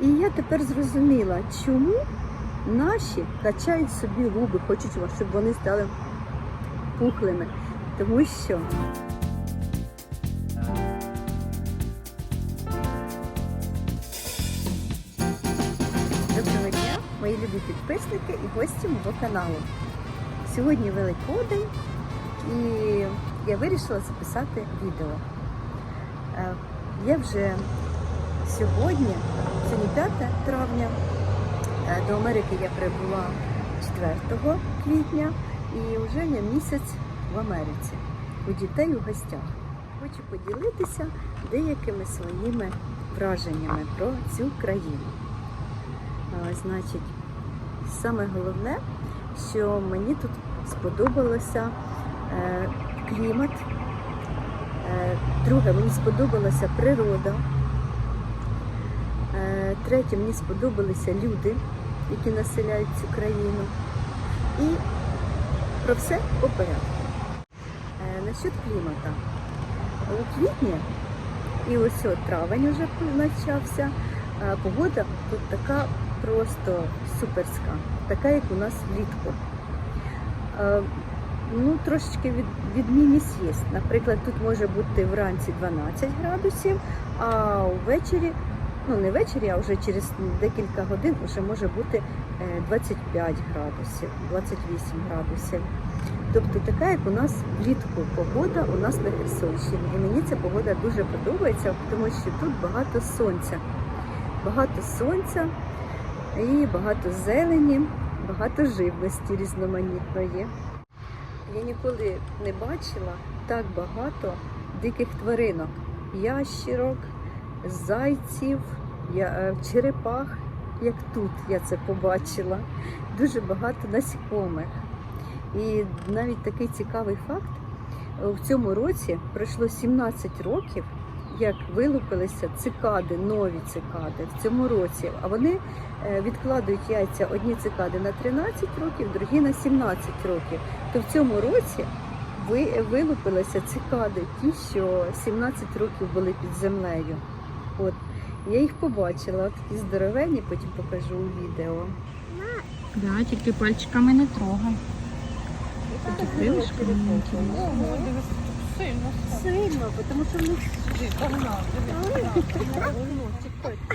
І я тепер зрозуміла, чому наші качають собі губи, хочуть, щоб вони стали пухлими. Тому що Доброго дня, мої любі підписники і гості мого каналу. Сьогодні Великодень і я вирішила записати відео. Е, Я вже сьогодні, сьогодні 5 травня, е, до Америки я прибула 4 квітня і вже я місяць в Америці у дітей у гостях. Хочу поділитися деякими своїми враженнями про цю країну. Значить, саме головне, що мені тут сподобалося е, клімат. Е, друге, мені сподобалася природа. Третє, мені сподобалися люди, які населяють цю країну. І про все по порядку. Е, насчет клімата. У квітні і ось от травень вже почався. Погода тут така просто суперська, така, як у нас влітку. Е, Ну, трошечки від, відмінність є. Наприклад, тут може бути вранці 12 градусів, а ввечері, ну не ввечері, а вже через декілька годин вже може бути е, 25 градусів, 28 градусів. Тобто така, як у нас влітку погода у нас на Херсонщині. І мені ця погода дуже подобається, тому що тут багато сонця. Багато сонця і багато зелені, багато живності різноманітної. Я ніколи не бачила так багато диких тваринок, ящірок, зайців, я- е, черепах, як тут я це побачила. Дуже багато насікомих. І навіть такий цікавий факт: в цьому році пройшло 17 років, як вилупилися цикади, нові цикади в цьому році. А вони е, відкладають яйця одні цикади на 13 років, другі на 17 років. То в цьому році ви- вилупилися цикади, ті, що 17 років були під землею. От я їх побачила, от такі здоровенні, потім покажу у відео. Да, тільки пальчиками не трогай. Такі крилишки маленькі. Сильно Сильно, тому що в них.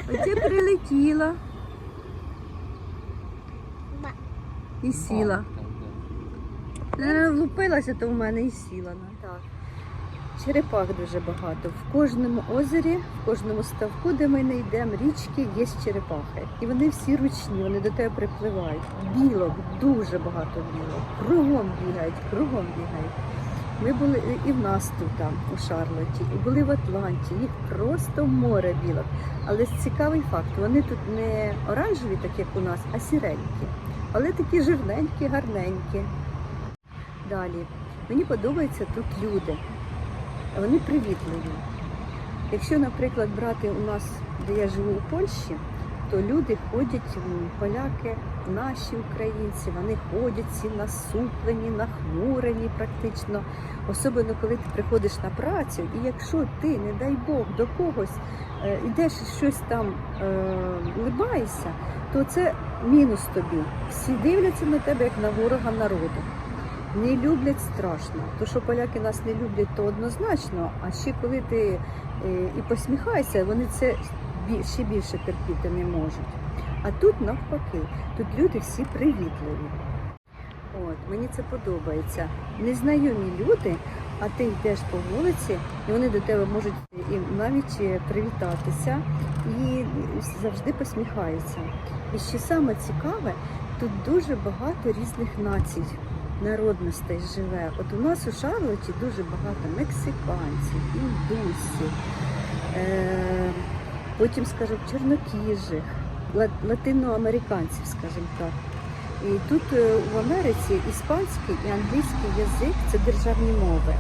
Оце прилетіла і сіла. Е, Влупилася то в мене і сіла. Так. Черепах дуже багато. В кожному озері, в кожному ставку, де ми не йдемо, річки, є черепахи. І вони всі ручні, вони до тебе припливають. Білок, дуже багато білок. Кругом бігають, кругом бігають. Ми були і в нас тут, там, у Шарлоті, і були в Атланті, їх просто море білок. Але цікавий факт, вони тут не оранжеві, так як у нас, а сіренькі. Але такі жирненькі, гарненькі. Далі. Мені подобаються тут люди. Вони привітливі. Якщо, наприклад, брати у нас, де я живу у Польщі, то люди ходять, поляки, наші українці, вони ходять всі насуплені, нахмурені практично. Особливо, коли ти приходиш на працю, і якщо ти, не дай Бог, до когось е, йдеш і щось там е, либаєшся, то це мінус тобі. Всі дивляться на тебе як на ворога народу. Не люблять страшно. То, що поляки нас не люблять, то однозначно. А ще коли ти е, і посміхаєшся, вони це ще більше терпіти не можуть. А тут навпаки, тут люди всі привітливі. От, мені це подобається. Незнайомі люди, а ти йдеш по вулиці, і вони до тебе можуть і навіть е, привітатися і завжди посміхаються. І що саме цікаве, тут дуже багато різних націй, народностей живе. От у нас у Шарлоті дуже багато мексиканців, індусів, е, потім, скажімо, чорнокіжих, латиноамериканців, скажімо так. І тут е, в Америці іспанський і англійський язик це державні мови.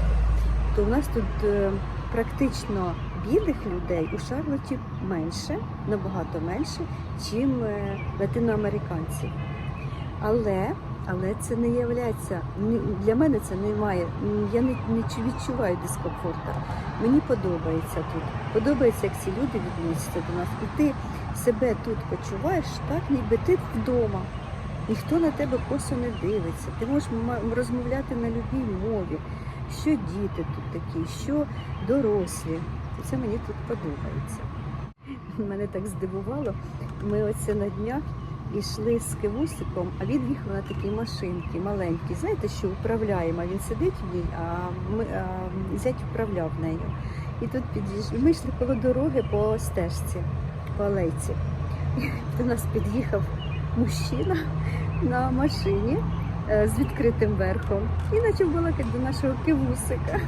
То у нас тут е, практично білих людей у Шарлоті менше, набагато менше, чим е, латиноамериканців. Але, але це не є для мене це не має. Я не, не відчуваю дискомфорту. Мені подобається тут. Подобається, як ці люди відносяться до нас. І ти себе тут почуваєш, так ніби ти вдома. Ніхто на тебе косо не дивиться. Ти можеш розмовляти на любій мові, що діти тут такі, що дорослі. Це мені тут подобається. Мене так здивувало. Ми оце на днях йшли з кивусиком, а він їхав на такій машинці маленькій. Знаєте, що управляємо? Він сидить в ній, а ми а, зять управляв нею. І тут під'їжджали. Ми йшли коло дороги по стежці, по алейці. До нас під'їхав мужчина на машині е, з відкритим верхом і почав балакати до нашого кивусика.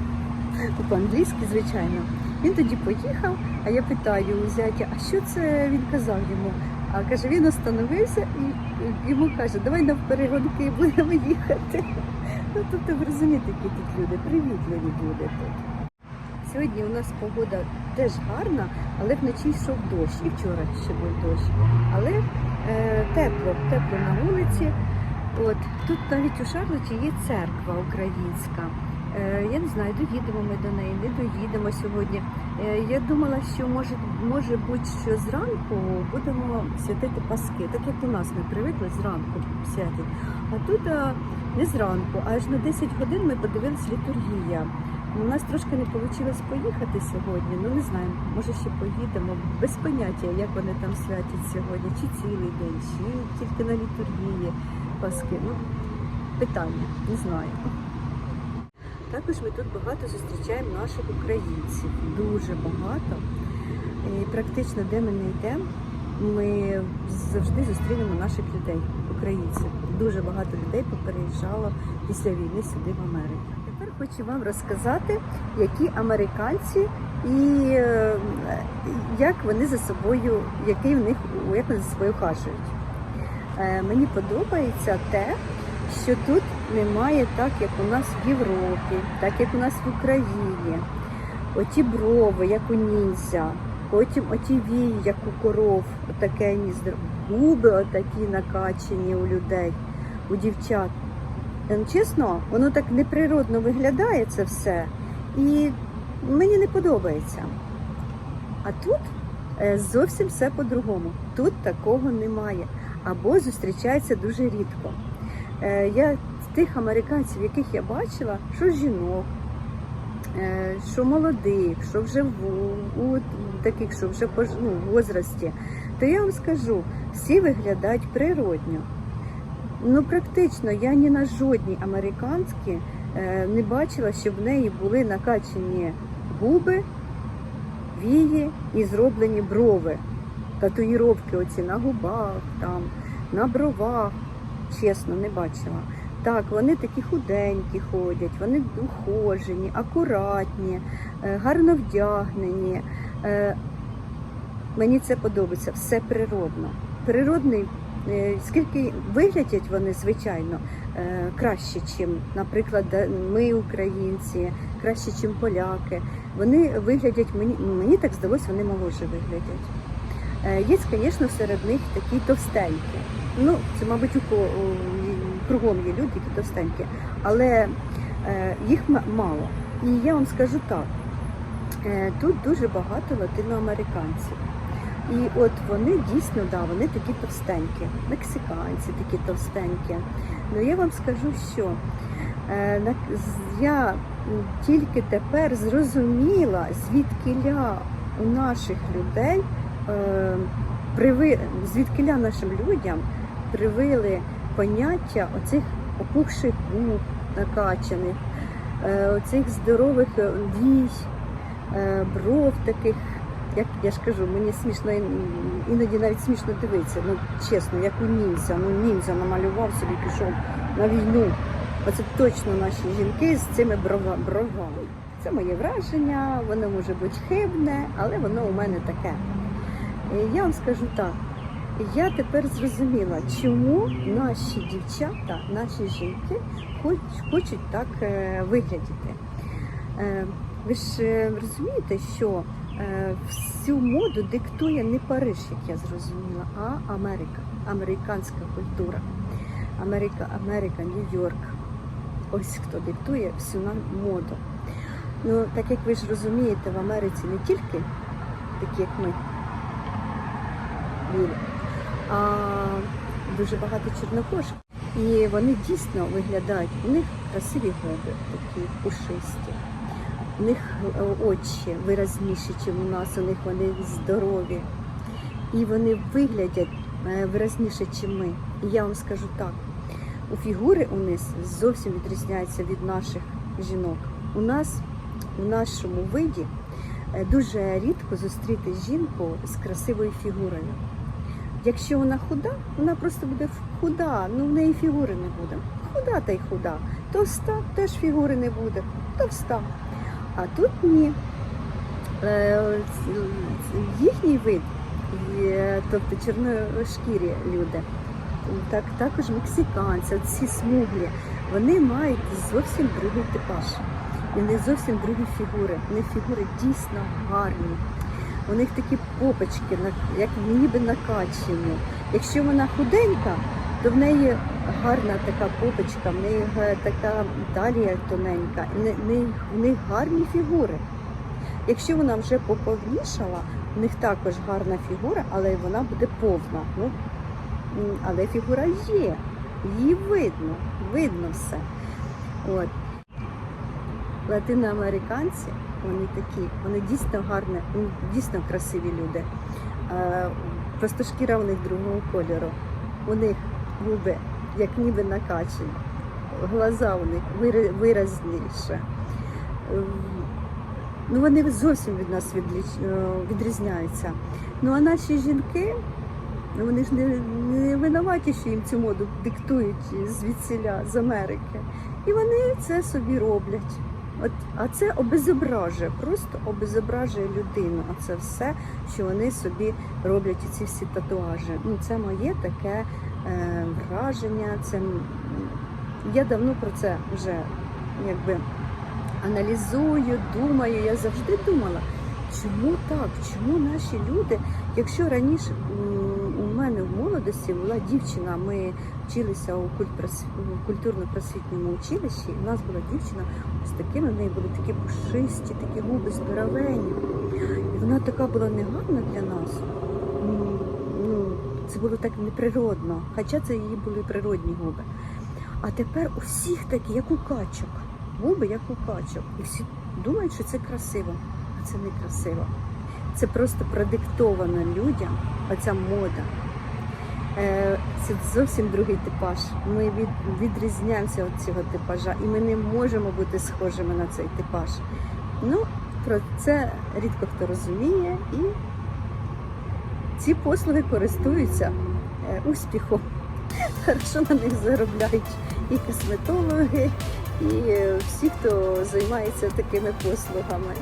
Ну, По-англійськи, звичайно. Він тоді поїхав, а я питаю у зятя, а що це він казав йому? А каже, він остановився і йому каже, давай на перегонки будемо їхати. Ну, тобто ви розумієте, які тут люди, привітливі люди тут. Сьогодні у нас погода теж гарна, але вночі йшов дощ. І вчора ще був дощ. Але е, тепло, тепло на вулиці. От тут навіть у Шарлоті є церква українська. Е, я не знаю, доїдемо ми до неї, не доїдемо сьогодні. Е, я думала, що може, може бути, що зранку будемо святити Паски, так як у нас ми привикли зранку святити. А тут е, не зранку, а аж на 10 годин ми подивилися літургія. У нас трошки не вийшло поїхати сьогодні. Ну не знаю, може ще поїдемо. Без поняття, як вони там святять сьогодні, чи цілий день, чи тільки на літургії Паски. Ну, питання, не знаю. Також ми тут багато зустрічаємо наших українців, дуже багато. І практично де ми не йдемо, ми завжди зустрінемо наших людей, українців. Дуже багато людей попереїжджало після війни сюди в Америку. Тепер хочу вам розказати, які американці і е, як вони за собою, який в них як вони за собою хажують. Е, Мені подобається те, що тут немає так, як у нас в Європі, так як у нас в Україні. Оті брови, як у ніндзя, потім оті вії, як у коров, отаке губи отакі накачені у людей, у дівчат. Е, Чесно, воно так неприродно виглядає це все. І мені не подобається. А тут е, зовсім все по-другому. Тут такого немає. Або зустрічається дуже рідко. Е, Я з тих американців, яких я бачила, що жінок, е, що молодих, що вже в, у таких, що вже ну, в возрасті, то я вам скажу, всі виглядають природньо. Ну, практично, я ні на жодній американській е, не бачила, щоб в неї були накачані губи, вії і зроблені брови, татуїровки оці на губах, там, на бровах. Чесно, не бачила. Так, вони такі худенькі ходять, вони ухожені, акуратні, е, гарно вдягнені. Е, Мені це подобається, все природно. Природний, е, скільки виглядять вони, звичайно, краще, ніж, наприклад, ми, українці, краще, ніж поляки. Вони виглядять, мені, ну, мені так здалося, вони молодше виглядять. Є, звісно, серед них такі товстенькі. Ну, це, мабуть, у кругом є люди, які товстенькі, але е, їх мало. І я вам скажу так: е, тут дуже багато латиноамериканців. І от вони дійсно, да, вони такі товстенькі, мексиканці такі товстенькі. Ну я вам скажу, що е, я тільки тепер зрозуміла, звідкиля у наших людей приви... звідкиля нашим людям привили поняття оцих опухших губ накачаних, е, оцих здорових е, вій, е, бров таких. Як я ж кажу, мені смішно іноді навіть смішно дивитися. Ну чесно, як у ніндзя. Ну ніндзя намалював собі, пішов на війну. Оце точно наші жінки з цими бровами. Це моє враження, воно може бути хибне, але воно у мене таке. І Я вам скажу так. Я тепер зрозуміла, чому наші дівчата, наші жінки хоч- хочуть так е, виглядіти. Е, ви ж е, розумієте, що всю моду диктує не Париж, як я зрозуміла, а Америка, американська культура. Америка, Америка, Нью-Йорк. Ось хто диктує всю нам моду. Ну, так як ви ж розумієте, в Америці не тільки такі, як ми, а дуже багато чорнокожих. І вони дійсно виглядають, у них красиві губи, такі пушисті. У них е, очі виразніші, ніж у нас, у них вони здорові. І вони виглядять е, виразніше, ніж ми. І я вам скажу так: у фігури у них зовсім відрізняються від наших жінок. У нас, у нашому виді, е, дуже рідко зустріти жінку з красивою фігурою. Якщо вона худа, вона просто буде худа, ну в неї фігури не буде. Худа та й худа. Товста теж фігури не буде. Товста. А тут ні. Е, Їхній вид, тобто чорношкірі люди, так, також мексиканці, ці смуглі, вони мають зовсім другий типаж. І них зовсім другі фігури. Них фігури дійсно гарні. У них такі попочки, як ніби накачені. Якщо вона худенька, то в неї гарна така попочка, в неї така талія тоненька, в них гарні фігури. Якщо вона вже поповнішала, в них також гарна фігура, але вона буде повна. Ну, але фігура є, її видно, видно все. От. Латиноамериканці, вони такі, вони дійсно гарні, дійсно красиві люди. Просто шкіра у них другого кольору. У них губи, як ніби накачені, глаза у них виразніше. Е, Ну, вони зовсім від нас е, відрізняються. Ну а наші жінки, ну, вони ж не, не винуваті, що їм цю моду диктують звідсіля, з Америки. І вони це собі роблять. От, а це обезображує, просто обезображує людину. А це все, що вони собі роблять ці всі татуажі. Ну, це моє таке е, враження. Це, я давно про це вже якби аналізую, думаю. Я завжди думала, чому так? Чому наші люди, якщо раніше молодості була дівчина, ми вчилися у культурно-просвітньому училищі, і в нас була дівчина з такими, в неї були такі пушисті, такі губи здоровенні. І вона така була негарна для нас. Ну, це було так неприродно, хоча це її були природні губи. А тепер у всіх такі, як у качок. Губи, як у качок. І всі думають, що це красиво, а це не красиво. Це просто продиктовано людям, оця мода. Е, Це зовсім другий типаж. Ми від, відрізняємося від цього типажа, і ми не можемо бути схожими на цей типаж. Ну, про це рідко хто розуміє, і ці послуги користуються е, успіхом. Хорошо на них заробляють і косметологи, і е, всі, хто займається такими послугами.